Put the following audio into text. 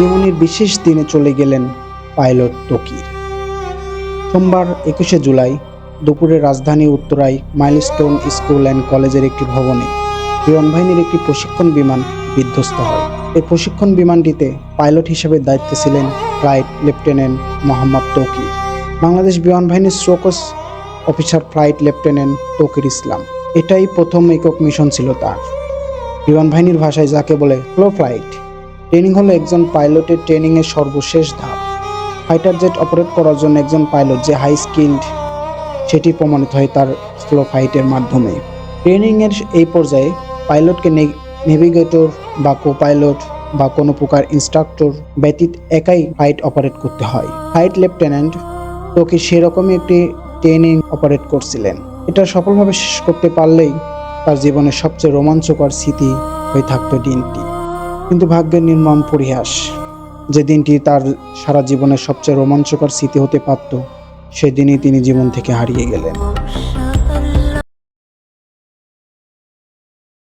জীবনের বিশেষ দিনে চলে গেলেন পাইলট তকির। সোমবার একুশে জুলাই দুপুরে রাজধানী উত্তরায় মাইলস্টোন স্কুল অ্যান্ড কলেজের একটি ভবনে বিমান বাহিনীর একটি প্রশিক্ষণ বিমান বিধ্বস্ত হয়। এই প্রশিক্ষণ বিমানটিতে পাইলট হিসেবে দায়িত্বে ছিলেন ফ্লাইট লেফটেন্যান্ট মোহাম্মদ তৌকির। বাংলাদেশ বিমান বাহিনীর strokes officer flight lieutenant Tauqir Islam. এটাই প্রথম একক মিশন ছিল তার। বিমান বাহিনীর ভাষায় যাকে বলে ফ্লো ফ্লাইট। ট্রেনিং হলো একজন পাইলটের ট্রেনিংয়ের সর্বশেষ ধাপ। ফাইটার জেট অপারেট করার জন্য একজন পাইলট যে হাই স্কিল্ড সেটি প্রমাণিত হয় তার স্লো ফাইটের মাধ্যমে। ট্রেনিংয়ের এই পর্যায়ে পাইলটকে নেভিগেটর বা কো পাইলট বা কোনো প্রকার ইনস্ট্রাক্টর ব্যতীত একাই ফ্লাইট অপারেট করতে হয়। ফ্লাইট লেফটেন্যান্ট তোকে সেরকমই একটি ট্রেনিং অপারেট করছিলেন। এটা সফলভাবে শেষ করতে পারলেই তার জীবনের সবচেয়ে রোমাঞ্চকর স্মৃতি হয়ে থাকতো দিনটি। কিন্তু ভাগ্যের নির্মম পরিহাস। যে দিনটি তার সারা জীবনের সবচেয়ে রোমাঞ্চকর স্মৃতি হতে পারত, সেদিনই তিনি জীবন থেকে হারিয়ে গেলেন।